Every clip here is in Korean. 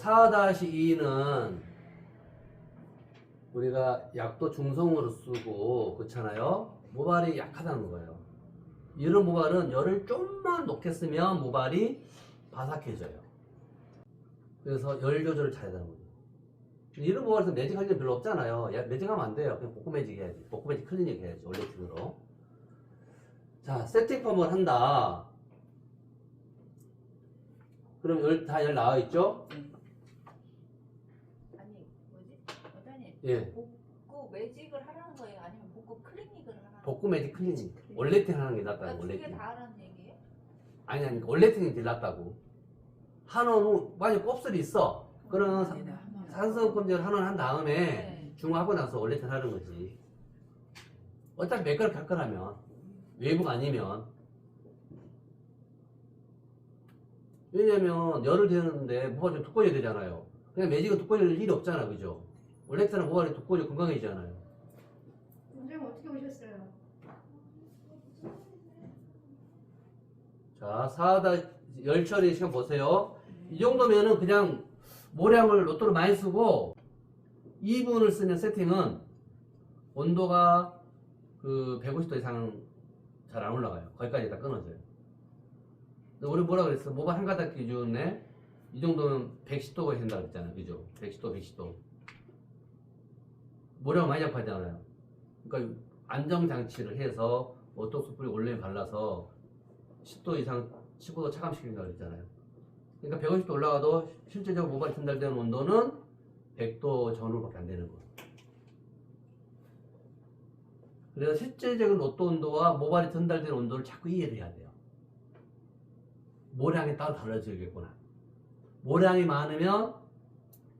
4-2는 우리가 약도 중성으로 쓰고 그렇잖아요. 모발이 약하다는 거예요. 이런 모발은 열을 좀만 높게 쓰면 모발이 바삭해져요. 그래서 열 조절을 잘해야 되는 거죠. 이런 모발에서 매직할 일 별로 없잖아요. 야, 매직하면 안 돼요. 그냥 볶고 매직 해야지. 볶고 매직 클리닉 해야지. 원래 팁으로. 자, 세팅 펌을 한다. 그럼 열, 다 열 나와 있죠? 아니 뭐지? 원장님 예. 복구 매직을 하라는 거예요? 아니면 복구 클리닉을 하라는 볶고 매직 클리닉. 원래팅 하는 게 낫다고, 그러니까 두개 원래팅. 다 하라는 얘기예요? 아니, 아니, 원래팅이 제일 낫다고. 한원은, 만약 곱슬이 있어. 그러면 사- 산성검진을 한원 한 다음에 네. 중하고 나서 원래팅 하는 거지. 어차피 매끄럽게 할 거라면. 외부가 아니면. 왜냐면 열을 대는데 뭐가 좀 두꺼워야 되잖아요. 그냥 매직은 두꺼워질 일이 없잖아, 그죠? 원래팅은 모발이 두꺼워져 건강해지잖아요. 원장님 어떻게 오셨어요? 자, 사다 열처리 시간 보세요. 이 정도면은 그냥 모량을 로또를 많이 쓰고 2분을 쓰는 세팅은 온도가 그 150도 이상 잘 안 올라가요. 거기까지 다 끊어져요. 우리 뭐라 그랬어? 모발 한 가닥 기준에 이 정도면 110도가 된다 그랬잖아요. 그죠? 110도, 110도. 모량 많이 약하잖아요. 그러니까 안정장치를 해서 오토스 뿌리 올레 발라서 10도 이상 15도 차감시킨다 그랬잖아요. 그러니까 150도 올라가도 실제적으로 모발이 전달되는 온도는 100도 전후밖에 안 되는 거예요. 그래서 실제적인 로또 온도와 모발이 전달되는 온도를 자꾸 이해를 해야 돼요. 모량에 따라 달라지겠구나. 모량이 많으면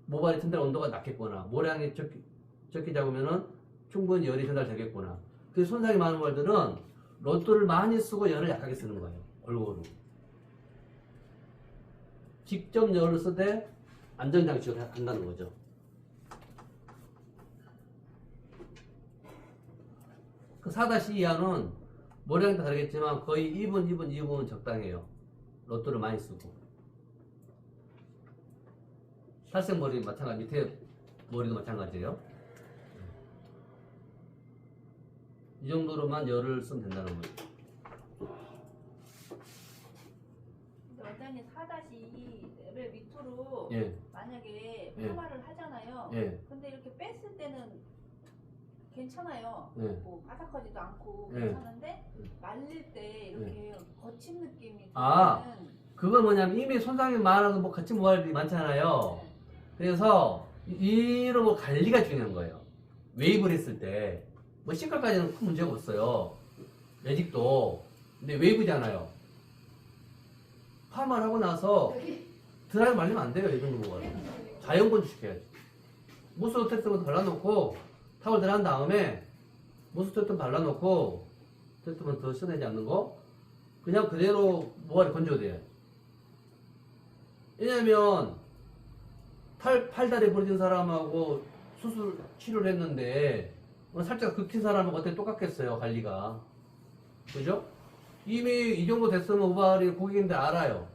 모발이 전달 온도가 낮겠구나. 모량이 적게, 적게 잡으면은 충분히 열이 전달되겠구나. 그 손상이 많은 모발들은 로또를 많이 쓰고 열을 약하게 쓰는 거예요. 골고루. 직접 열을 쓰되 안전장치를 한다는 거죠. 그 4다시 이하는 모량이 다 다르겠지만 거의 2분, 2분, 2분은 적당해요. 로또를 많이 쓰고. 탈색 머리 마찬가지, 밑에 머리도 마찬가지예요. 이 정도로만 열을 쓰면 된다는 거예요. 근데 원장님 4-2 레벨 밑으로 예, 만약에 예. 파마를 하잖아요. 예, 근데 이렇게 뺐을 때는 괜찮아요. 예. 뭐 바삭하지도 않고 예. 괜찮은데 말릴 때 이렇게 거친 느낌이 아. 들면은 그건 뭐냐면 이미 손상이 많아서 뭐 같이 모발이 많잖아요. 네. 그래서 이- 이런 거 관리가 중요한 거예요. 웨이브를 했을 때. 뭐 시가까지는 큰 문제가 없어요. 매직도. 근데 웨이브잖아요. 파마를 하고 나서 여기 드라이 말리면 안 돼요. 이 정도 모발은. 자연 건조시켜야지. 무스 테스트먼트 발라놓고 타월 들어간 다음에 무스 테스트 발라놓고 테스트먼트 써내지 않는 거 그냥 그대로 모발이 건조돼요. 왜냐면 팔, 팔다리 부러진 사람하고 수술 치료를 했는데 어, 살짝 긁힌 사람하고 어떻게 똑같겠어요 관리가. 그죠? 이미 이 정도 됐으면 모발이 고객님들 알아요.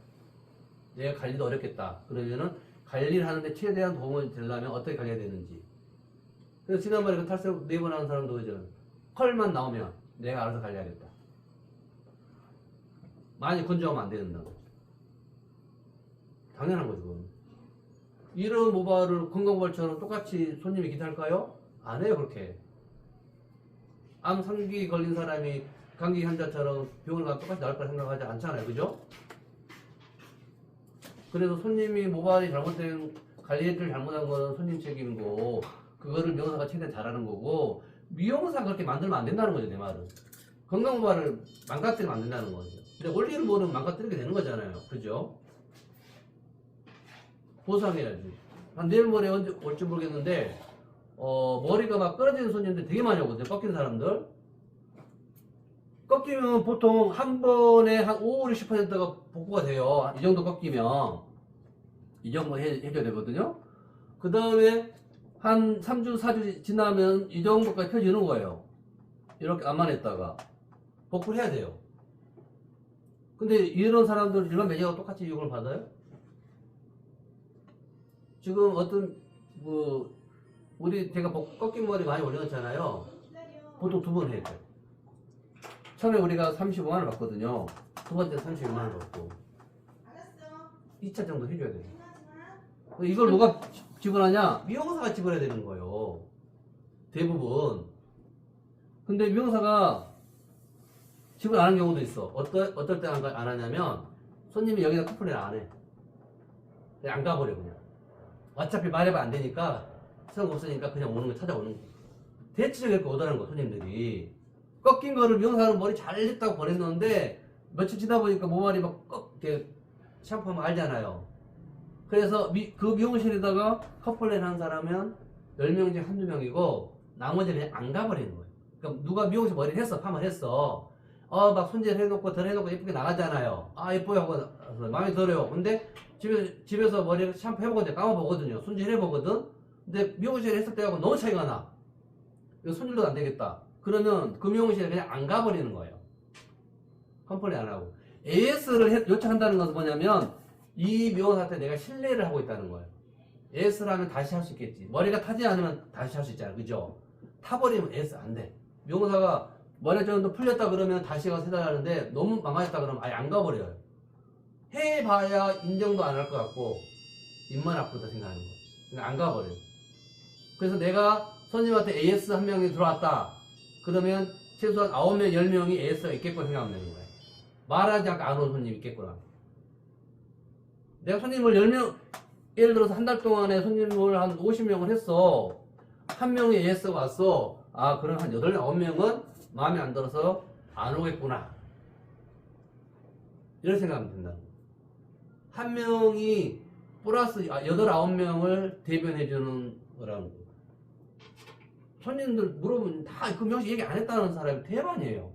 내가 관리도 어렵겠다. 그러면은 관리를 하는데 최대한 도움이 되려면 어떻게 관리해야 되는지. 그래서 지난번에 그 탈색 네 번 하는 사람도 그죠? 컬만 나오면 내가 알아서 관리하겠다. 많이 건조하면 안 된다고. 당연한 거죠. 이런 모발을 건강모발처럼 똑같이 손님이 기다릴까요? 안 해요 그렇게 암 상기 걸린 사람이 감기 환자처럼 병원을 가면 똑같이 나을 거라 생각하지 않잖아요. 그죠? 그래서 손님이 모발이 잘못된 관리를 잘못한 거는 손님 책임이고 그거를 미용사가 최대한 잘하는 거고 미용사가 그렇게 만들면 안 된다는 거죠 내 말은. 건강 모발을 망가뜨리면 안 된다는 거죠. 근데 원리를 모르면 망가뜨리게 되는 거잖아요. 그죠? 보상해야지. 한 내일 모레 올지 모르겠는데 어 머리가 막 끊어지는 손님들 되게 많이 오거든요 꺾인 사람들 꺾이면 보통 한 번에 한 5, 60%가 복구가 돼요. 이 정도 꺾이면. 이 정도 해, 해줘야 되거든요. 그 다음에 한 3주, 4주 지나면 이 정도까지 펴지는 거예요. 이렇게 안만 했다가. 복구를 해야 돼요. 근데 이런 사람들 일반 매직하고 똑같이 이용을 받아요? 지금 어떤 뭐 우리 제가 복- 꺾인 머리 많이 올려놨잖아요. 보통 두 번 해야 돼. 처음에 우리가 35만 원 받거든요. 두 번째 32만 원 받고 2차 정도 해줘야 돼요. 이걸 누가 지- 지불하냐? 미용사가 지불해야 되는 거예요. 대부분. 근데 미용사가 지불 안 하는 경우도 있어. 어떨, 어떨 때 안 하냐면 손님이 여기다 커플을 안 해. 안 가버려, 그냥. 어차피 말해봐 안 되니까 수상 없으니까 그냥 오는 거 찾아오는 거. 대체적으로 이렇게 오더라는 거, 손님들이. 꺾인 거를 미용사는 머리 잘 했다고 보냈는데 며칠 지나 보니까 모발이 막 꺾, 이렇게 샴푸하면 알잖아요. 그래서 미- 그 미용실에다가 커플렛 한 사람은 10명 중에 한두 명이고 나머지는 안 가버리는 거예요. 그러니까 누가 미용실 머리를 했어, 팜을 했어. 어, 막 손질 해놓고 덜 해놓고 예쁘게 나가잖아요. 아, 예뻐요 하고 마음에 들어요. 근데 집에, 집에서 머리 샴푸 해보거든요. 감아보거든요. 손질 해보거든. 근데 미용실에 했을 때하고 너무 차이가 나. 이거 손질도 안 되겠다. 그러면 그 미용실에 그냥 안 가버리는 거예요. 컴플레인 안 하고. AS를 요청한다는 것은 뭐냐면 이 미용사한테 내가 신뢰를 하고 있다는 거예요. AS를 하면 다시 할 수 있겠지. 머리가 타지 않으면 다시 할 수 있잖아. 그죠? 타버리면 AS 안 돼. 미용사가 머리가 좀 풀렸다 그러면 다시 가서 해달라는데 너무 망가졌다 그러면 아예 안 가버려요. 해봐야 인정도 안 할 것 같고 입만 아프다 생각하는 거예요. 그러니까 안 가버려요. 그래서 내가 손님한테 AS 한 명이 들어왔다. 그러면 최소한 9명, 10명이 AS가 있겠구나 생각하면 되는 거예요. 말하지 않고 안온 손님이 있겠구나. 내가 손님을 10명, 예를 들어서 한 달 동안에 손님을 한 50명을 했어. 한 명이 AS가 왔어. 아, 그럼 한 8, 9명은 마음에 안 들어서 안 오겠구나. 이런 생각하면 된다는 거예요. 한 명이 플러스 8, 9명을 대변해주는 거라는 거예요. 손님들 물어보면 다그 명식 얘기 안 했다는 사람이 대반이에요.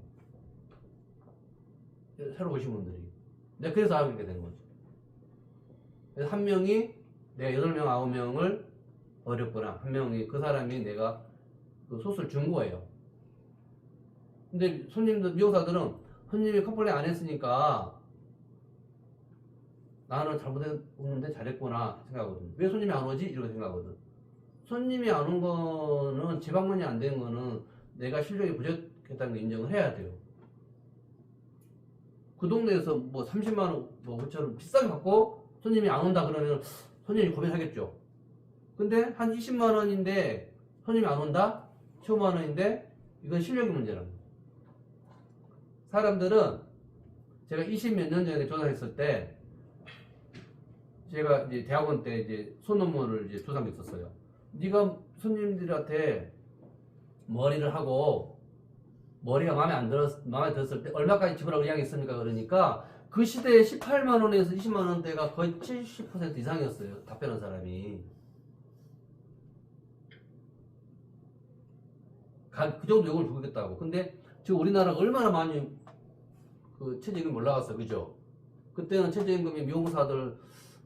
새로 오신 분들이. 내가 그래서 알게 된 거죠. 그래서 한 명이 내가 여덟 명 아홉 명을 어렵거나 한 명이 그 사람이 내가 그 소스를 준 거예요. 근데 손님들 미용사들은 손님이 컴플레인 안 했으니까 나는 잘못했는데 잘했구나 생각하거든. 왜 손님이 안 오지? 이렇게 생각하거든. 손님이 안 온 거는 제 방문이 안 된 거는 내가 실력이 부족했다는 걸 인정을 해야 돼요. 그 동네에서 뭐 30만 원, 뭐 5천 원 비싸게 받고 손님이 안 온다 그러면 손님이 고민하겠죠. 근데 한 20만 원인데 손님이 안 온다? 15만 원인데 이건 실력의 거예요. 사람들은 제가 20 몇 년 전에 조사했을 때 제가 이제 대학원 때 이제 소논문을 이제 있었어요. 네가 손님들한테 머리를 하고 머리가 마음에 안 들었 마음에 들었을 때 얼마까지 의향이 있습니까? 그러니까 그 시대에 18만 원에서 20만 원대가 거의 70% 이상이었어요. 답변한 사람이. 가- 그 정도 요금을 주겠다고. 근데 지금 우리나라가 얼마나 많이 그 최저임금 올라갔어, 그죠? 그때는 최저임금이 미용사들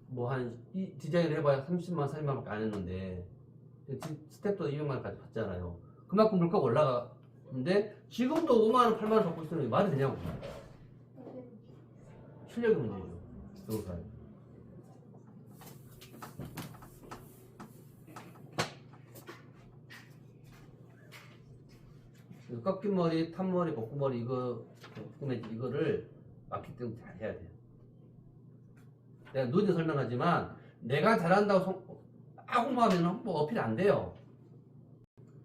뭐 한 디자인을 해봐야 30만, 40만 밖에 안 했는데 지- 스텝도 200만원까지 받잖아요. 그만큼 물가가 올라가는데 지금도 5만원, 8만원 받고 있으면 말이 되냐고. 실력의 문제죠. 미용사에. 그 꺾인 머리, 탄 머리, 볶은 머리 이거 꿈에 이거를 마케팅 잘 해야 돼요. 내가 누누이 설명하지만 내가 잘한다고 홍보하면 뭐 어필 안 돼요.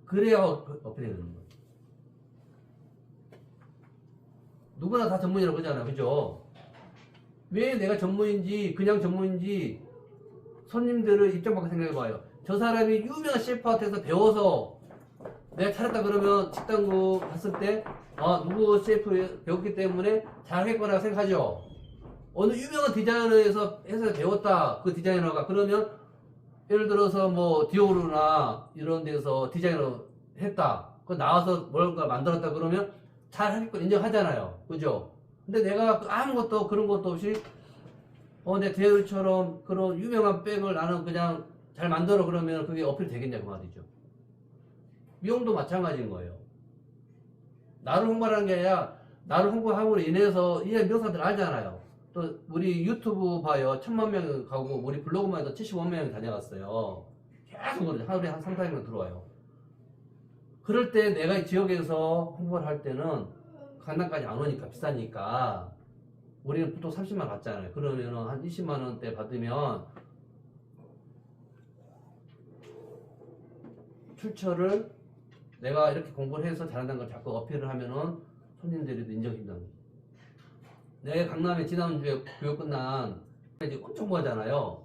그래야 어- 어필이 되는 거예요. 누구나 다 전문이라고 그러잖아, 그죠? 왜 내가 전문인지 그냥 전문인지 손님들을 입장 바꿔 생각해봐요. 저 사람이 유명한 셰프한테서 배워서 내가 차렸다 그러면 식당국 갔을 때, 아, 누구 셰프 배웠기 때문에 잘하겠거나 생각하죠. 어느 유명한 디자이너에서 해서 배웠다, 그 디자이너가. 그러면, 예를 들어서 뭐, 디오르나 이런 데서 디자이너 했다. 그 나와서 뭔가 만들었다 그러면 잘 하겠거 인정하잖아요. 그죠? 근데 내가 아무것도 그런 것도 없이, 어, 내 디오르처럼 그런 유명한 백을 나는 그냥 잘 만들어 그러면 그게 어필 되겠냐, 그 말이죠. 미용도 마찬가지인 거예요. 나를 홍보하는 게 아니라 나를 홍보함으로 인해서 이제 미용사들 알잖아요. 또 우리 유튜브 봐요. 천만 명 가고 우리 블로그만 해도 75명이 다녀갔어요. 계속 그러죠. 하루에 한 3, 400명 들어와요. 그럴 때 내가 이 지역에서 홍보를 할 때는 강남까지 안 오니까 비싸니까 우리는 보통 30만 받잖아요. 그러면 한 20만 원대 받으면 출처를 내가 이렇게 공부를 해서 잘한다는 걸 자꾸 어필을 하면은 손님들이 인정해준다는 거죠. 내가 강남에 지난주에 교육 끝난 이제 엄청 공부하잖아요.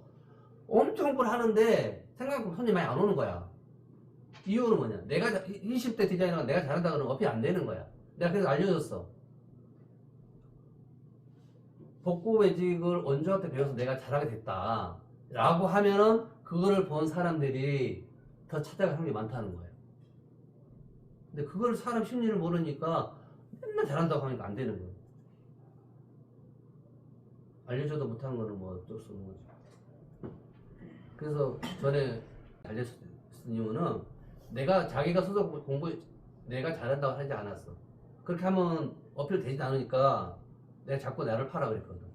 엄청 공부를 하는데 생각보다 손님 많이 안 오는 거야. 이유는 뭐냐? 내가 자- 20대 디자이너가 내가 잘한다 그러면 어필 안 되는 거야. 내가 그래서 알려줬어. 복구 매직을 원조한테 배워서 내가 잘하게 됐다. 라고 하면은 그거를 본 사람들이 더 찾아갈 확률이 많다는 거예요. 근데 그걸 사람 심리를 모르니까 맨날 잘한다고 하니까 안 되는 거예요. 알려줘도 못하는 거는 뭐 어쩔 수 없는 거죠. 그래서 전에 알려준 이유는 내가 자기가 스스로 공부 내가 잘한다고 하지 않았어. 그렇게 하면 어필 되지 않으니까 내가 자꾸 나를 팔아 그랬거든.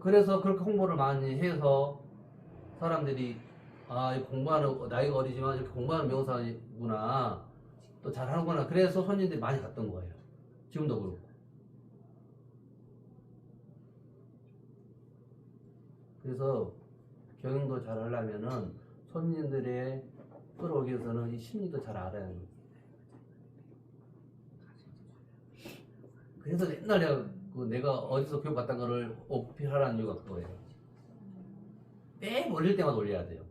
그래서 그렇게 홍보를 많이 해서 사람들이 아, 이 공부하는 나이가 어리지만 이렇게 공부하는 명사구나 또 잘하는구나. 그래서 손님들이 많이 갔던 거예요. 지금도 그렇고. 그래서 경영도 잘 하려면은 손님들의 끌어오기 위해서는 이 심리도 잘 알아야 해요. 그래서 옛날에 그 내가 어디서 교육 받던 거를 어필하라는 이유가 그거예요. 매일 올릴 때마다 올려야 돼요.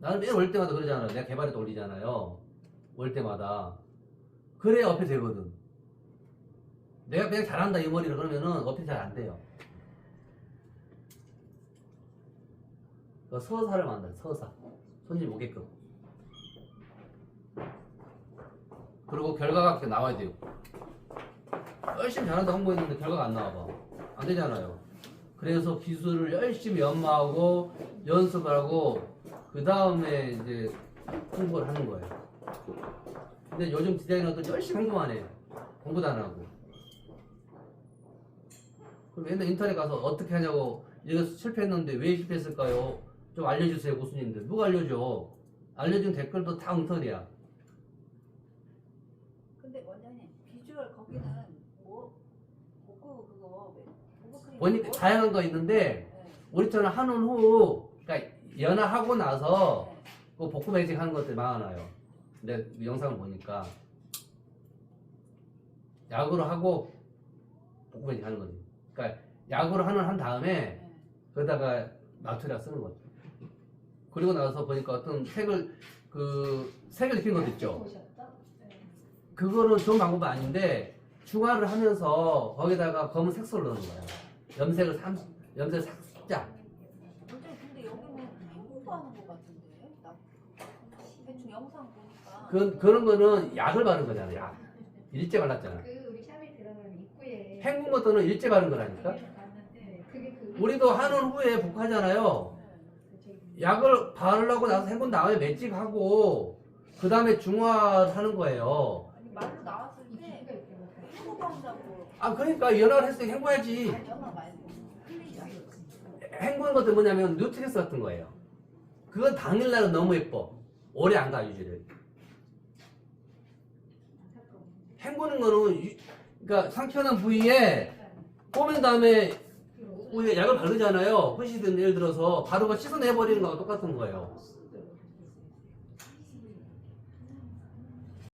나는 매일 올릴 때마다 그러잖아요. 내가 개발해도 올리잖아요. 올 때마다. 그래야 어필 되거든. 내가 그냥 잘한다 이 머리를 그러면은 어필 잘 안 돼요. 그 서사를 만다 서사. 손님 오게끔. 그리고 결과가 이렇게 나와야 돼요. 열심히 잘한다 홍보했는데 결과가 안 나와봐. 안 되잖아요. 그래서 기술을 열심히 연마하고 연습하고 그 다음에 이제 홍보를 하는 거예요. 근데 요즘 디자이너들 열심히 홍보만 해요. 공부도 안 하고. 그럼 맨날 인터넷 가서 어떻게 하냐고 이거 실패했는데 왜 실패했을까요? 좀 알려주세요 고수님들. 누가 알려줘? 알려준 댓글도 다 엉터리야. 근데 원장님 비주얼 거기는 뭐 복구 그거 복구 보니까 뭐- 다양한 거 있는데 네. 우리처럼 한온 후 그러니까 연화하고 나서 네. 그 복구 매직 하는 것들 많아요. 근데 영상을 보니까 약으로 하고 복구 매직 하는 거지. 그러니까 약으로 하는 한 다음에 네. 거기다가 나트리아 쓰는 거죠. 그리고 나서 보니까 어떤 색을 그 색을 입힌 것도 있죠. 그거는 좋은 방법은 아닌데 중화를 하면서 거기다가 검은 색소를 넣는 거예요. 염색을 삼 염색 살짝. 근데 여기는 홍보하는 것 같은데 나 대충 영상 보니까 그 그런 거는 약을 바른 거잖아. 약 일제 발랐잖아. 그 우리 샵에 들어가면 입구에 헹군 것들은 일제 바른 거라니까. 그게 봤는데 그게 그 우리도 한온 후에 복하잖아요. 네. 약을 바르려고 나서 헹군 다음에 매직하고 그 다음에 중화하는 거예요. 아니 말로 나왔을 이 때. 홍보한다고 아 그러니까 연화를 했을 때 헹궈야지. 아니, 말고 클리자 헹구는 것도 뭐냐면 뉴트리스 같은 거예요. 그건 당일날은 너무 예뻐. 오래 안 가 유지를. 헹구는 거는 유- 그러니까 상처난 부위에 꼬맨 다음에 그 우리가 약을 바르잖아요. 후시든 예를 들어서 바로 그 씻어내버리는 거랑 똑같은 거예요.